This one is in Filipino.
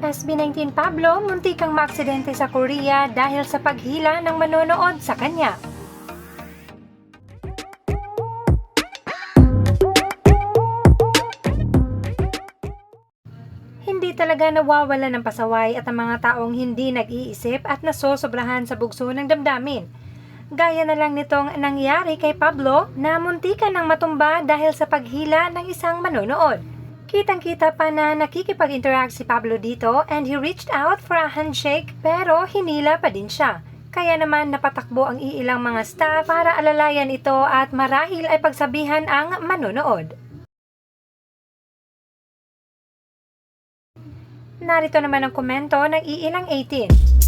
SB19 Pablo muntikang maaksidente sa Korea dahil sa paghila ng manonood sa kanya. Hindi talaga nawawala ng pasaway at ang mga taong hindi nag-iisip at nasosobrahan sa bugso ng damdamin. Gaya na lang nitong nangyari kay Pablo na muntikan ng matumba dahil sa paghila ng isang manonood. Kitang-kita pa na nakikipag-interact si Pablo dito and he reached out for a handshake pero hinila pa din siya. Kaya naman napatakbo ang iilang mga staff para alalayan ito at marahil ay pagsabihan ang manonood. Narito naman ang komento ng iilang 18.